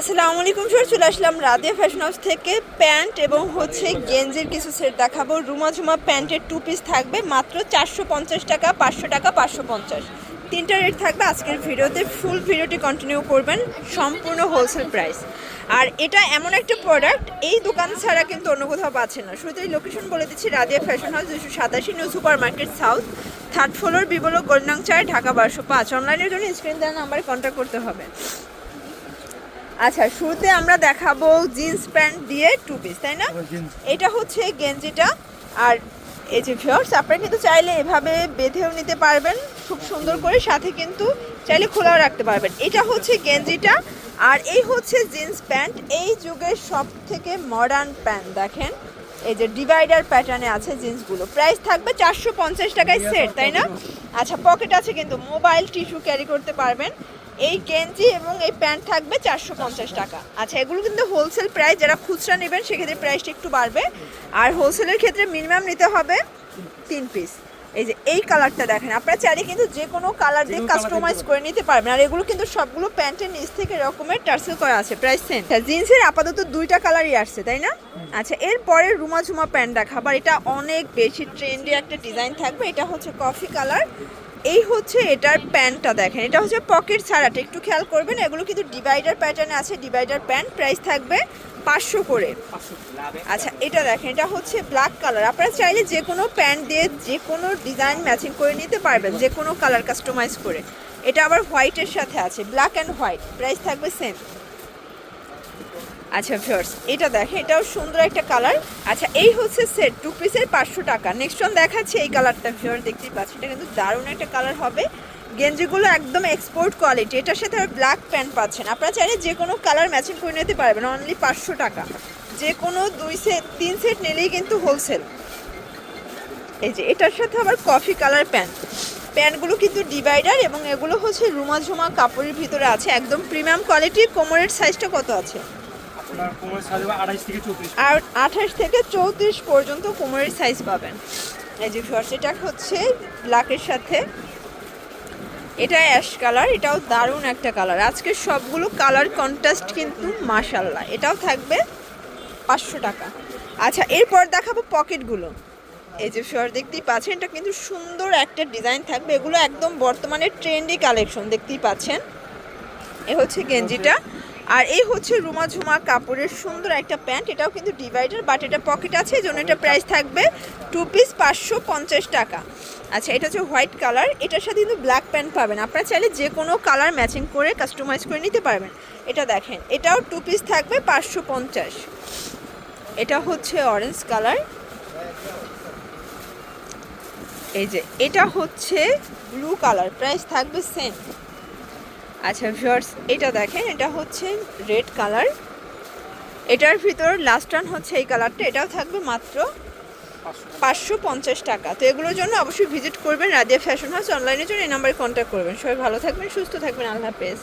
আসসালামু আলাইকুম স্যার চলে আসলাম রাধে ফ্যাশন হাউস থেকে প্যান্ট এবং হচ্ছে গেঞ্জির কিছু সেট দেখাবো। রুমা ঝুমা প্যান্টের টু পিস থাকবে, মাত্র চারশো পঞ্চাশ টাকা, পাঁচশো টাকা, পাঁচশো পঞ্চাশ। তিনটা রেট থাকবে আজকের ভিডিওতে ফুল ভিডিওটি কন্টিনিউ করবেন, সম্পূর্ণ হোলসেল প্রাইস আর এটা এমন একটা প্রোডাক্ট এই দোকান ছাড়া কিন্তু অন্য কোথাও পাচ্ছেন না। শুরুতেই লোকেশন বলে দিচ্ছি রাদিয়া ফ্যাশন হাউস দুশো সাতাশি new super market south third floor বিবল গোল্ডাং চায় ঢাকা বারশো পাঁচ। অনলাইনের জন্য স্ক্রিন দেওয়া নাম্বারে কন্ট্যাক্ট করতে হবে। আচ্ছা শুরুতে আমরা দেখাবো জিন্স প্যান্ট দিয়ে টু পিস তাই না? এটা হচ্ছে গেঞ্জিটা। আর এই যে ভিওর্স আপনারা কিন্তু চাইলে এভাবে বেঁধেও নিতে পারবেন খুব সুন্দর করে সাথে কিন্তু চাইলে খোলাও রাখতে পারবেন। এটা হচ্ছে গেঞ্জিটা আর এই হচ্ছে জিন্স প্যান্ট। এই যুগের সব থেকে মডার্ন প্যান্ট দেখেন। এই যে ডিভাইডার প্যাটার্নে আছে জিন্সগুলো। প্রাইস থাকবে চারশো পঞ্চাশ টাকায় সেট তাই না? আচ্ছা পকেট আছে কিন্তু মোবাইল টিস্যু ক্যারি করতে পারবেন। এই গেঞ্জি এবং এই প্যান্ট থাকবে চারশো পঞ্চাশ টাকা। আচ্ছা এগুলো কিন্তু হোলসেল প্রাইস যারা খুচরা নেবেন সেক্ষেত্রে প্রাইসটা একটু বাড়বে। আর হোলসেলের ক্ষেত্রে মিনিমাম নিতে হবে তিন পিস এই যে এই কালারটা দেখেন আপনারা চাইলে কিন্তু যে কোনো কালার দিয়ে কাস্টমাইজ করে নিতে পারবেন। আর এগুলো কিন্তু সবগুলো প্যান্টের নিচ থেকে রকমের টার্সেল করা আছে প্রাইস সেম জিন্সের আপাতত দুইটা কালারই আসছে তাই না? আচ্ছা এরপরে রুমা ঝুমা প্যান্ট দেখাবার এটা অনেক বেশি ট্রেন্ডি একটা ডিজাইন থাকবে। এটা হচ্ছে কফি কালার এই হচ্ছে এটার প্যান্টটা দেখেন, এটা হচ্ছে পকেট ছাড়াটা, একটু খেয়াল করবেন, এগুলো কিন্তু ডিভাইডার প্যাটার্নে আছে ডিভাইডার প্যান্ট প্রাইস থাকবে পাঁচশো করে। আচ্ছা এটা দেখেন, এটা হচ্ছে ব্ল্যাক কালার আপনারা চাইলে যে কোনো প্যান্ট দিয়ে যে কোনো ডিজাইন ম্যাচিং করে নিতে পারবেন, যে কোনো কালার কাস্টমাইজ করে। এটা আবার হোয়াইটের সাথে আছে ব্ল্যাক অ্যান্ড হোয়াইট প্রাইস থাকবে সেম আচ্ছা ভিউয়ার্স এটা দেখে এটাও সুন্দর একটা কালার আচ্ছা এই হচ্ছে সেট টু পিসের পাঁচশো টাকা। নেক্সট ওয়ান দেখাচ্ছে এই কালারটা ভিউয়ার দেখতেই পাচ্ছি এটা কিন্তু দারুণ একটা কালার হবে। গেঞ্জিগুলো একদম এক্সপোর্ট কোয়ালিটি এটার সাথে আর ব্ল্যাক প্যান্ট পাচ্ছেন। আপনারা চাইলে যে কোনো কালার ম্যাচিং করে নিতে পারবেন অনলি পাঁচশো টাকা। যে কোনো দুই সেট তিন সেট নিলেই কিন্তু হোলসেল এই যে, এটার সাথে আবার কফি কালার প্যান্ট প্যান্টগুলো কিন্তু ডিভাইডার এবং এগুলো হচ্ছে রুমা ঝুমা কাপড়ের ভিতরে আছে। একদম প্রিমিয়াম কোয়ালিটির কোমরের সাইজটা কত আছে? আঠাশ থেকে চৌত্রিশ পর্যন্ত কোমরের সাইজ পাবেন। এই যে এটা হচ্ছে ব্ল্যাকের সাথে। এটা অ্যাশ কালার এটাও দারুণ একটা কালার আজকে সবগুলো কালার কন্ট্রাস্ট কিন্তু মাশাল্লাহ এটাও থাকবে পাঁচশো টাকা। আচ্ছা এরপর দেখাবো পকেটগুলো এই যে ফিওর দেখতেই পাচ্ছেন, এটা কিন্তু সুন্দর একটা ডিজাইন থাকবে। এগুলো একদম বর্তমানে ট্রেন্ডি কালেকশন দেখতেই পাচ্ছেন। এ হচ্ছে গেঞ্জিটা। আর এই হচ্ছে রুমা ঝুমা কাপড়ের সুন্দর একটা প্যান্ট। এটাও কিন্তু ডিভাইডার বাট এটা পকেট আছে জন্য এটা প্রাইস থাকবে টু পিস পাঁচশো পঞ্চাশ টাকা। আচ্ছা এটা হচ্ছে হোয়াইট কালার এটার সাথে কিন্তু ব্ল্যাক প্যান্ট পাবেন। আপনারা চাইলে যে কোনো কালার ম্যাচিং করে কাস্টমাইজ করে নিতে পারবেন। এটা দেখেন, এটাও টু পিস থাকবে পাঁচশো পঞ্চাশ। এটা হচ্ছে অরেঞ্জ কালার এই যে, এটা হচ্ছে ব্লু কালার প্রাইস থাকবে সেম আচ্ছা ভিউয়ার্স এটা দেখেন, এটা হচ্ছে রেড কালার এটার ভিতর লাস্ট রান হচ্ছে এই কালারটা এটাও থাকবে মাত্র পাঁচশো পঞ্চাশ টাকা। তো এগুলোর জন্য অবশ্যই ভিজিট করবেন রাদিয়া ফ্যাশন হাউস অনলাইনের জন্য, এই নাম্বারে কন্ট্যাক্ট করবেন। সবাই ভালো থাকবেন, সুস্থ থাকবেন, আল্লাহ হাফেজ।